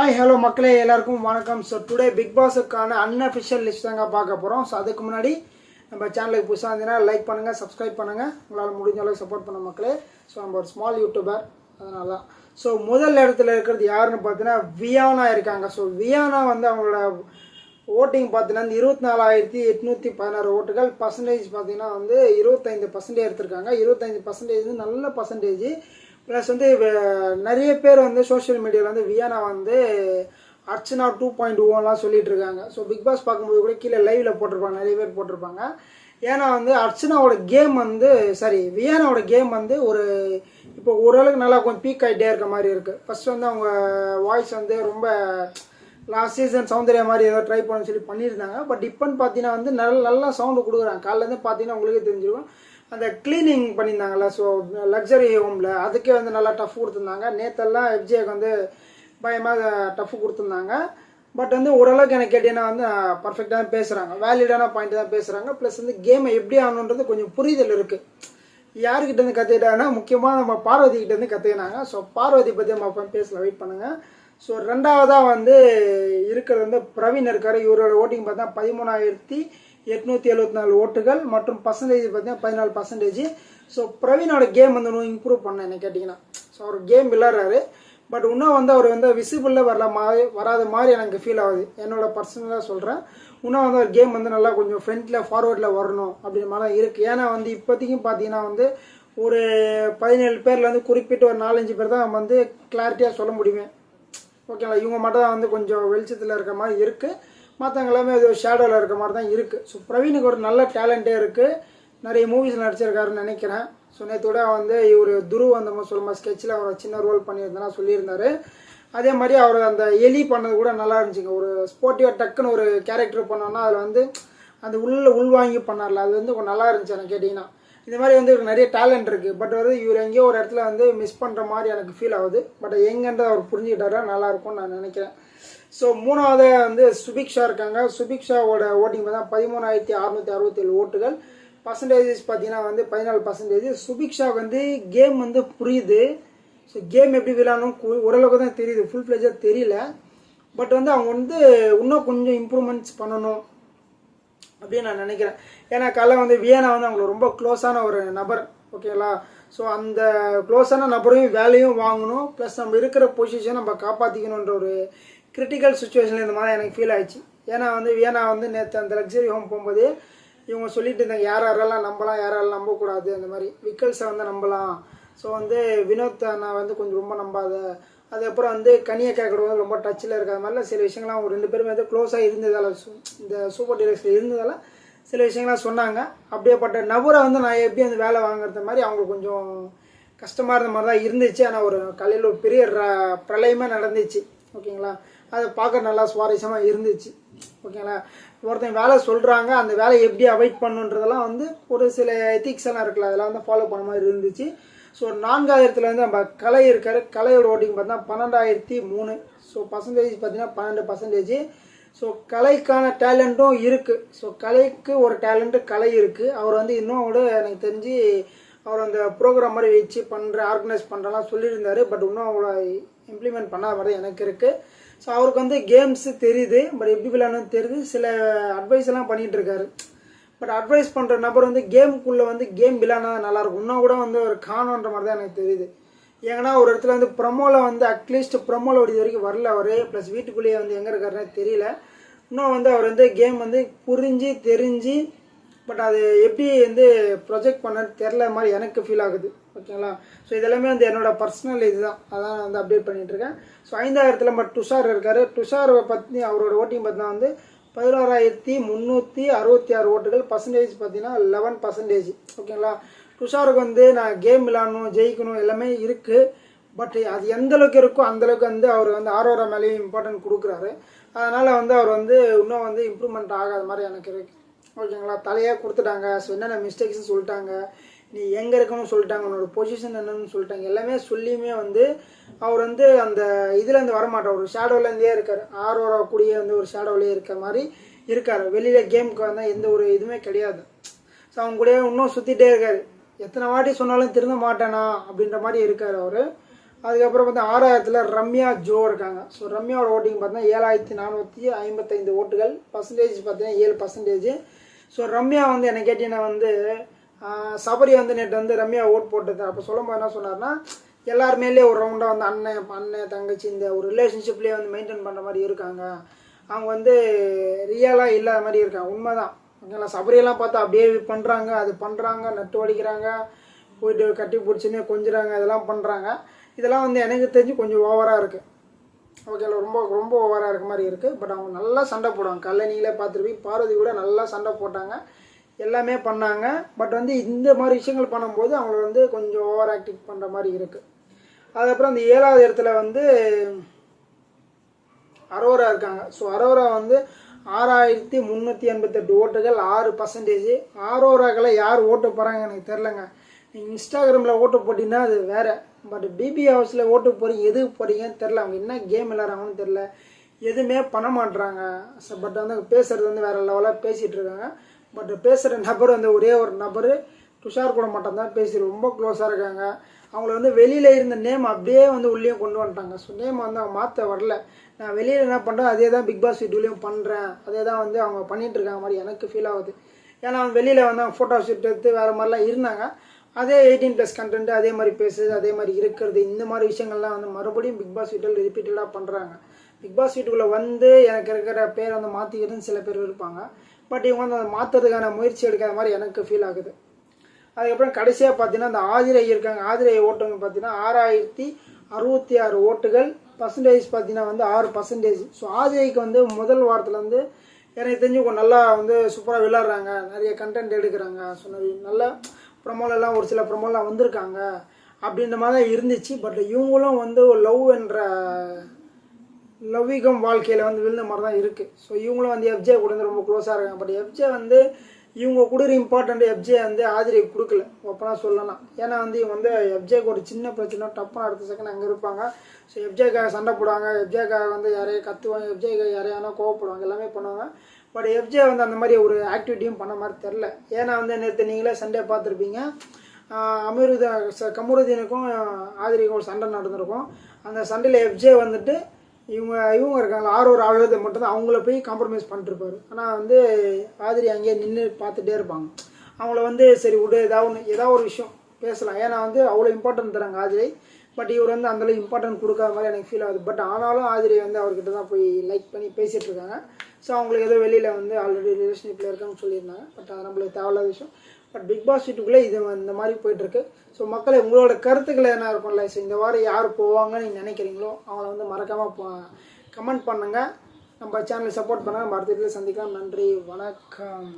Hi hello மக்களே எல்லாருக்கும் வணக்கம். ஸோ டுடே பிக் பாஸுக்கான அன்அஃபிஷியல் லிஸ்ட் தாங்க பார்க்க போகிறோம் ஸோ அதுக்கு முன்னாடி நம்ம சேனலுக்கு புதுசாக இருந்தீங்கன்னா லைக் பண்ணுங்கள் சப்ஸ்கிரைப் பண்ணுங்கள் உங்களால் முடிஞ்ச அளவுக்கு சப்போர்ட் பண்ண மக்களே. ஸோ நம்ம ஒரு ஸ்மால் யூடியூபர் அதனால தான். ஸோ முதல் இடத்துல இருக்கிறது யாருன்னு பார்த்தீங்கன்னா வியானா இருக்காங்க. ஸோ வியானா வந்து அவங்களோட ஓட்டிங் பார்த்தீங்கன்னா இருபத்தி நாலாயிரத்தி எட்நூற்றி பதினாறு ஓட்டுகள் பர்சன்டேஜ் பார்த்தீங்கன்னா வந்து இருபத்தைந்து பர்சன்டேஜ் எடுத்திருக்காங்க. இருபத்தைந்து பர்சன்டேஜ் வந்து நல்ல பர்சன்டேஜ் ப்ளஸ் வந்து நிறைய பேர் வந்து சோஷியல் மீடியாவில் வந்து வியானா வந்து அர்ச்சனா டூ பாயிண்ட் ஓலாம் சொல்லிட்டு இருக்காங்க ஸோ பிக் பாஸ் பார்க்கும்போது கூட கீழே லைவில் போட்டிருப்பாங்க. நிறைய பேர் போட்டிருப்பாங்க. ஏன்னா வந்து அர்ச்சனாவோட கேம் வந்து சாரி வியானாவோட கேம் வந்து ஒரு இப்போ ஓரளவுக்கு நல்லா கொஞ்சம் பீக் ஆகிட்டே இருக்க மாதிரி இருக்குது ஃபர்ஸ்ட் வந்து அவங்க வாய்ஸ் வந்து ரொம்ப லாஸ்ட் சீசன் சௌந்தர்யா மாதிரி ஏதோ ட்ரை பண்ணு சொல்லி பண்ணியிருந்தாங்க. பட் இப்போன்னு பார்த்தீங்கன்னா வந்து நல்ல நல்லா சவுண்டு கொடுக்குறாங்க. காலையிலேருந்து பார்த்தீங்கன்னா உங்களுக்கே தெரிஞ்சிருக்கும். அந்த க்ளீனிங் பண்ணியிருந்தாங்கல்ல ஸோ லக்ஸரி ஹோமில் அதுக்கே வந்து நல்லா டஃப் கொடுத்துருந்தாங்க. நேற்றெல்லாம் எஃப்ஜிஏக்கு வந்து பயமாக டஃப் கொடுத்துருந்தாங்க. பட் வந்து ஓரளவுக்கு எனக்கு கேட்டீங்கன்னா வந்து பர்ஃபெக்டாக தான் பேசுகிறாங்க வேலிடான பாயிண்ட் தான் பேசுகிறாங்க ப்ளஸ் வந்து கேமை எப்படி ஆகணுன்றது கொஞ்சம் புரிதல் இருக்குது யாருக்கிட்ட இருந்து கற்றுக்கிட்டாங்கன்னா முக்கியமாக நம்ம பார்வதிக்கிட்டேருந்து இருந்து கற்றுக்கினாங்க ஸோ பார்வதி பற்றி நம்ம அப்போ பேசல. வெயிட் பண்ணுங்கள் ஸோ ரெண்டாவதாக வந்து இருக்கிறது வந்து பிரவீன் இருக்கார். இவரோட ஓட்டிங் பார்த்தா பதிமூணாயிரத்தி எட்நூற்றி எழுபத்தி நாலு ஓட்டுகள் மற்றும் பர்சன்டேஜ் பார்த்தீங்கன்னா பதினாலு பர்சன்டேஜ் ஸோ பிரவீனோட கேம் வந்து இன்னும் இம்ப்ரூவ் பண்ண என்ன கேட்டிங்கன்னா. ஸோ அவர் கேம் விளாட்றாரு பட் இன்னும் வந்து அவர் வந்து விசிபிளில் வரல மாதிரி வராத மாதிரி எனக்கு ஃபீல் ஆகுது. என்னோட பர்சனலாக சொல்கிறேன் இன்னும் வந்து அவர் கேம் வந்து நல்லா கொஞ்சம் ஃப்ரண்ட்டில் ஃபார்வர்டில் வரணும் அப்படின்ற மாதிரி தான் இருக்குது ஏன்னா வந்து இப்போதைக்கும் பார்த்தீங்கன்னா வந்து ஒரு பதினேழு பேரில் வந்து குறிப்பிட்ட ஒரு நாலஞ்சு பேர் தான் வந்து கிளாரிட்டியாக சொல்ல முடியுமே. ஓகேங்களா இவங்க மட்டும் தான் வந்து கொஞ்சம் வெளிச்சத்தில் இருக்க மாதிரி இருக்குது மற்றவங்க எல்லாமே அது ஷேடோவில் இருக்க மாதிரி தான் இருக்குது ஸோ பிரவீனுக்கு ஒரு நல்ல டேலண்ட்டே இருக்குது நிறைய மூவிஸ் நடிச்சிருக்காருன்னு நினைக்கிறேன். ஸோ நேற்றோட வந்து இவர் துருவ் அந்த மாதிரி சொல்லுமா ஸ்கெட்சில் அவர் சின்ன ரோல் பண்ணியிருந்தேன்னா சொல்லியிருந்தாரு. அதே மாதிரி அவர் அந்த எலி பண்ணது கூட நல்லா இருந்துச்சுங்க. ஒரு ஸ்போர்ட்டிவாக டக்குன்னு ஒரு கேரக்டர் பண்ணோன்னா அதில் வந்து அந்த உள்ள உள்வாங்கி பண்ணார்ல. அது வந்து கொஞ்சம் நல்லா இருந்துச்சு எனக்கு கேட்டிங்கன்னா. இந்த மாதிரி வந்து இவருக்கு நிறைய டேலண்ட் இருக்குது பட் வந்து இவர் எங்கேயோ ஒரு இடத்துல வந்து மிஸ் பண்ணுற மாதிரி எனக்கு ஃபீல் ஆகுது. பட் எங்கன்றது அவர் புரிஞ்சுக்கிட்டாரா நல்லாயிருக்கும்னு நான் நினைக்கிறேன். ஸோ மூணாவது வந்து சுபிக்ஷா இருக்காங்க. சுபிக்ஷாவோட ஓட்டிங் பார்த்தா பதிமூணாயிரத்தி அறுநூத்தி அறுபத்தி ஏழு ஓட்டுகள். பர்சன்டேஜஸ் பார்த்தீங்கன்னா வந்து பதினாலு பர்சன்டேஜ் சுபிக்ஷா வந்து கேம் வந்து புரியுது. ஸோ கேம் எப்படி விளையாடணும் ஓரளவுக்கு தான் தெரியுது. ஃபுல் ஃப்ளெஜாக தெரியல. பட் வந்து அவங்க வந்து இன்னும் கொஞ்சம் இம்ப்ரூவ்மெண்ட்ஸ் பண்ணணும் அப்படின்னு நான் நினைக்கிறேன். ஏன்னா கலை வந்து வியனா வந்து அவங்களுக்கு ரொம்ப க்ளோஸான ஒரு நபர். ஓகேங்களா ஸோ அந்த க்ளோஸான நபரையும் வேலையும் வாங்கணும். ப்ளஸ் நம்ம இருக்கிற பொசிஷன் நம்ம காப்பாற்றிக்கணுன்ற ஒரு கிரிட்டிக்கல் சுச்சுவேஷனில் இந்த மாதிரி எனக்கு ஃபீல் ஆயிடுச்சு. ஏன்னா வந்து வியனா வந்து நேற்று அந்த லக்ஸரி ஹோம் போகும்போது இவங்க சொல்லிட்டு இருந்தாங்க யார் யாரெல்லாம் நம்பலாம் யாராலும் நம்பக்கூடாது? அந்த மாதிரி. விக்கல்ஸை வந்து நம்பலாம். ஸோ வந்து வினோத் நான் வந்து கொஞ்சம் ரொம்ப நம்பாத. அதுக்கப்புறம் வந்து கனியை கேட்கறது வந்து ரொம்ப டச்சில் இருக்கிற மாதிரிலாம் சில விஷயங்கள்லாம் அவங்க ரெண்டு பேருமே வந்து க்ளோஸாக இருந்ததால் இந்த சூப்பர் டீலக்ஸில் இருந்ததால் சில விஷயங்கள்லாம் சொன்னாங்க. அப்படியேப்பட்ட நபரை வந்து நான் எப்படி அந்த வேலை வாங்குறது மாதிரி அவங்களுக்கு கொஞ்சம் கஷ்டமாக இருந்த மாதிரி தான் இருந்துச்சு. ஆனால் ஒரு கலையில் ஒரு பெரிய பிரளயமே நடந்துச்சு. ஓகேங்களா? அதை பார்க்க நல்லா சுவாரஸ்யமாக இருந்துச்சு. ஓகேங்களா? ஒருத்தன் வேலை சொல்கிறாங்க அந்த வேலையை எப்படி அவாய்ட் பண்ணுன்றதெல்லாம் வந்து ஒரு சில எத்திக்ஸ் எல்லாம் இருக்குல்ல அதெல்லாம் வந்து ஃபாலோ பண்ண மாதிரி இருந்துச்சு. ஸோ நான்காயிரத்தில் வந்து நம்ம கலை இருக்கார். கலையோட ஓட்டிங் பார்த்தா பன்னெண்டாயிரத்தி மூணு. ஸோ பர்சன்டேஜ் பார்த்தீங்கன்னா பன்னெண்டு பர்சன்டேஜ் ஸோ கலைக்கான டேலண்ட்டும் இருக்குது ஸோ கலைக்கு ஒரு டேலண்ட்டு கலை இருக்குது அவர் வந்து இன்னும் கூட எனக்கு தெரிஞ்சு அவர் அந்த ப்ரோக்ராம் மாதிரி வச்சு பண்ணுற ஆர்கனைஸ் பண்ணுறலாம் சொல்லியிருந்தார். பட் இன்னும் அவ்வளோ இம்ப்ளிமெண்ட் பண்ணாத மாதிரி எனக்கு இருக்குது ஸோ அவருக்கு வந்து கேம்ஸு தெரியுது பட் எப்படி விளையாடணும்னு தெரியுது. சில அட்வைஸ் எல்லாம் பண்ணிட்டு இருக்காரு. பட் அட்வைஸ் பண்ணுற நபர் வந்து கேமுக்குள்ளே வந்து கேம் விளையாடினா நல்லாயிருக்கும் இன்னும் கூட வந்து ஒரு காணுன்ற மாதிரி தான் எனக்கு தெரியுது. ஏன்னா ஒரு இடத்துல வந்து ப்ரமோவில் வந்து அட்லீஸ்ட் ப்ரமோவில் இது வரைக்கும் வரல அவர். ப்ளஸ் வீட்டுக்குள்ளேயே வந்து எங்கே இருக்காருன்னு தெரியல. இன்னும் வந்து அவர் வந்து கேம் வந்து புரிஞ்சு தெரிஞ்சு பட் அது எப்படி வந்து ப்ரொஜெக்ட் பண்ணன்னு தெரில மாதிரி எனக்கு ஃபீல் ஆகுது. ஓகேங்களா ஸோ இதெல்லாமே வந்து என்னோடய பர்சனல் இதுதான். அதான் நான் வந்து அப்டேட் பண்ணிகிட்ருக்கேன் இருக்கேன். ஸோ ஐந்தாயிரத்தில் பட் துஷார் இருக்கார். துஷார் பற்றி அவரோட ஓட்டிங் பார்த்தா வந்து பதினோராயிரத்தி முந்நூற்றி அறுபத்தி ஆறு ஓட்டுகள் பர்சன்டேஜ் பார்த்தீங்கன்னா லெவன் பர்சன்டேஜ் ஓகேங்களா துஷாருக்கு வந்து நான் கேம் விளாடணும் ஜெயிக்கணும் எல்லாமே இருக்குது பட் அது எந்த அளவுக்கு இருக்கோ அந்தளவுக்கு வந்து அவர் வந்து ஆரோரா மேலேயும் இம்பார்ட்டன்ட் கொடுக்குறாரு. அதனால் வந்து அவர் வந்து இன்னும் வந்து இம்ப்ரூவ்மெண்ட் ஆகாத மாதிரி எனக்கு இருக்குது ஓகேங்களா தலையாக கொடுத்துட்டாங்க. ஸோ என்னென்ன மிஸ்டேக்ஸ் சொல்லிட்டாங்க. நீ எங்கே இருக்கணும்னு சொல்லிட்டாங்க. உன்னோட பொசிஷன் என்னன்னு சொல்லிட்டாங்க. எல்லாமே சொல்லியுமே வந்து அவர் வந்து அந்த இதுலேருந்து வரமாட்டார். ஒரு ஷேடோலேருந்தே இருக்கார். ஆரோரா கூடிய வந்து ஒரு ஷேடோலேயே இருக்க மாதிரி இருக்கார். வெளியில் கேமுக்கு வந்தால் எந்த ஒரு இதுவுமே கிடையாது. ஸோ அவங்க கூடயே இன்னும் சுற்றிட்டே இருக்கார். எத்தனை வாட்டி சொன்னாலும் திருந்த மாட்டேனா அப்படின்ற மாதிரி இருக்கார் அவர். அதுக்கப்புறம் பார்த்தா ஆறாயிரத்தில் ரம்யா ஜோ இருக்காங்க. ஸோ ரம்யாவோட ஓட்டிங் பார்த்தீங்கன்னா ஏழாயிரத்தி நானூற்றி ஐம்பத்தைந்து ஓட்டுகள். பர்சன்டேஜ் பார்த்தீங்கன்னா ஏழு பர்சன்டேஜ் ஸோ ரம்யா வந்து என்னை கேட்டீங்கன்னா வந்து சபரி வந்து நேற்று வந்து ரம்யா ஓட் போட்டது அப்போ சொல்லும்போது என்ன சொன்னார்னா எல்லாருமேலே ஒரு ரவுண்டாக வந்து அண்ணன் அண்ணன் தங்கச்சி இந்த ஒரு ரிலேஷன்ஷிப்லேயே வந்து மெயின்டைன் பண்ணுற மாதிரி இருக்காங்க. அவங்க வந்து ரியலாக இல்லாத மாதிரி இருக்காங்க. உண்மைதான். ஓகேங்களா சபரியெல்லாம் பார்த்தா அப்படியே பண்ணுறாங்க அது பண்ணுறாங்க நட்டு வடிக்கிறாங்க போயிட்டு கட்டி பிடிச்சின்னு கொஞ்சிறாங்க இதெல்லாம் பண்ணுறாங்க இதெல்லாம் வந்து எனக்கு தெரிஞ்சு கொஞ்சம் ஓவராக இருக்குது ஓகேல ரொம்ப ரொம்ப ஓவராக இருக்க மாதிரி இருக்குது பட் அவங்க நல்லா சண்டை போடுவாங்க. கல்லணியில் பார்த்துருப்பீங்க. பார்வதி கூட நல்லா சண்டை போட்டாங்க. எல்லாமே பண்ணாங்க. பட் வந்து இந்த மாதிரி விஷயங்கள் பண்ணும்போது அவங்கள வந்து கொஞ்சம் ஓவர் ஆக்டிங் பண்ணுற மாதிரி இருக்குது அதுக்கப்புறம் அந்த ஏழாவது இடத்துல வந்து அரோரா இருக்காங்க. ஸோ அரோரா வந்து ஆறாயிரத்தி முந்நூற்றி எண்பத்தெட்டு ஓட்டுகள் ஆறு பர்சன்டேஜ் ஆரோராக்களை யார் ஓட்டு போகிறாங்க எனக்கு தெரிலங்க நீங்கள் இன்ஸ்டாகிராமில் ஓட்டு போட்டிங்கன்னா அது வேறு. பட் பிபி ஹவுஸில் ஓட்டு போகிறீங்க எதுக்கு போகிறீங்கன்னு தெரில அவங்க என்ன கேம் விளாட்றாங்கன்னு தெரில எதுவுமே பண்ண மாட்டுறாங்க பட் வந்து பேசுகிறது வந்து வேறு லெவலாக பேசிகிட்டு இருக்காங்க. பட் பேசுகிற நபர் வந்து ஒரே ஒரு நபர் துஷார் கூட மட்டும்தான் பேசி ரொம்ப க்ளோஸாக இருக்காங்க. அவங்கள வந்து வெளியில் இருந்த நேம் அப்படியே வந்து உள்ளேயும் கொண்டு வந்துட்டாங்க. ஸோ நேம் வந்து அவங்க மாற்ற வரல. நான் வெளியில் என்ன பண்ணுறேன் அதே தான் பிக் பாஸ் வீட்டுலேயும் பண்ணுறேன் அதே தான் வந்து அவங்க பண்ணிகிட்டு இருக்காங்க மாதிரி எனக்கு ஃபீல் ஆகுது. ஏன்னா அவங்க வெளியில் வந்து அவங்க ஃபோட்டோ ஷூட் எடுத்து வேறு மாதிரிலாம் இருந்தாங்க. அதே எயிட்டீன் ப்ளஸ் கண்டென்ட் அதே மாதிரி பேசுறது அதே மாதிரி இருக்கிறது இந்த மாதிரி விஷயங்கள்லாம் வந்து மறுபடியும் பிக் பாஸ் வீட்டில் ரிப்பீட்டடாக பண்ணுறாங்க பிக் பாஸ் வீட்டுக்குள்ளே வந்து எனக்கு இருக்கிற பேர் வந்து மாற்றிக்கிறதுன்னு சில பேர் இருப்பாங்க பட் இவங்க வந்து அதை மாற்றுறதுக்கான முயற்சி எடுக்காத மாதிரி எனக்கு ஃபீல் ஆகுது. அதுக்கப்புறம் கடைசியாக பார்த்தீங்கன்னா அந்த ஆதிரை இருக்காங்க. ஆதிரை ஓட்டுங்க பார்த்தீங்கன்னா ஆறாயிரத்தி அறுபத்தி ஆறு ஓட்டுகள். பர்சன்டேஜ் பார்த்தீங்கன்னா வந்து ஆறு பர்சன்டேஜ் ஸோ ஆதிரைக்கு வந்து முதல் வாரத்தில் வந்து எனக்கு தெரிஞ்சு நல்லா வந்து சூப்பராக விளாட்றாங்க நிறைய கண்டென்ட் எடுக்கிறாங்க. ஸோ நல்லா ப்ரொமோலெல்லாம் ஒரு சில ப்ரொமோலாம் வந்திருக்காங்க. அப்படின்ற மாதிரி தான் இருந்துச்சு. பட் இவங்களும் வந்து ஒரு லவ் என்ற லவ்விகம் வாழ்க்கையில் வந்து விழுந்த மாதிரி தான் இருக்குது ஸோ இவங்களும் வந்து எஃப்ஜே கூட வந்து ரொம்ப க்ளோஸாக இருக்காங்க. பட் எஃப்ஜே வந்து இவங்க கொடுக்குற இம்பார்ட்டண்ட் எஃப்ஜே வந்து ஆதிரை கொடுக்கல. ஓப்பனாக சொல்லலாம். ஏன்னா வந்து இவங்க வந்து எஃப்ஜேக்கு ஒரு சின்ன பிரச்சனை. டப்புனா அடுத்த செகண்ட் அங்கே இருப்பாங்க. ஸோ எஃப்ஜேக்காக சண்டை போடுவாங்க. எஃப்ஜேக்காக வந்து யாரையும் கத்துவாங்க. எஃப்ஜேக்காக யாரையானா கோவப்படுவாங்க. எல்லாமே பண்ணுவாங்க. பட் எஃப்ஜே வந்து அந்த மாதிரி ஒரு ஆக்டிவிட்டியும் பண்ண மாதிரி தெரில ஏன்னா வந்து நேற்று நீங்களே சண்டே பார்த்துருப்பீங்க. அமீருதா கமருதீனுக்கும் ஆதிரிக்கும் ஒரு சண்டை நடந்திருக்கும். அந்த சண்டையில் எஃப்ஜே வந்துட்டு இவங்க இவங்க இருக்காங்க ஆறு ஒரு ஆளுதை மட்டும்தான் அவங்கள போய் காம்ப்ரமைஸ் பண்ணிட்டுருப்பாரு. ஆனால் வந்து ஆதிரி அங்கேயே நின்று பார்த்துட்டே இருப்பாங்க. அவங்கள வந்து சரி விடு ஏதாவது ஒன்று ஏதாவது ஒரு விஷயம் பேசலாம். ஏன்னா வந்து அவ்வளோ இம்பார்ட்டன்ட் தராங்க ஆதிரை. பட் இவர் வந்து அந்தளவுக்கு இம்பார்ட்டன்ட் கொடுக்காத மாதிரி எனக்கு ஃபீல் ஆகுது. பட் ஆனாலும் ஆதிரி வந்து அவர்கிட்ட தான் போய் லைக் பண்ணி பேசிகிட்டு இருக்காங்க ஸோ அவங்களுக்கு ஏதோ வெளியில் வந்து ஆல்ரெடி ரிலேஷன்ஷிப்பில் இருக்காங்கன்னு சொல்லியிருந்தாங்க. பட் அது நம்மளுக்கு தேவையில்லாத விஷயம். பட் பிக் பாஸ் வீட்டுக்குள்ளே இது இந்த மாதிரி போயிட்டுருக்கு. ஸோ மக்களை உங்களோட கருத்துக்கள் என்ன இருக்கும்ல ஸோ இந்த வாரம் யார் போவாங்கன்னு நீங்கள் நினைக்கிறீங்களோ அவங்கள வந்து மறக்காமல் கமெண்ட் பண்ணுங்கள் நம்ம சேனலை சப்போர்ட் பண்ணுங்கள் நம்ம அடுத்த வீட்டில் சந்திக்கலாம். நன்றி. வணக்கம்.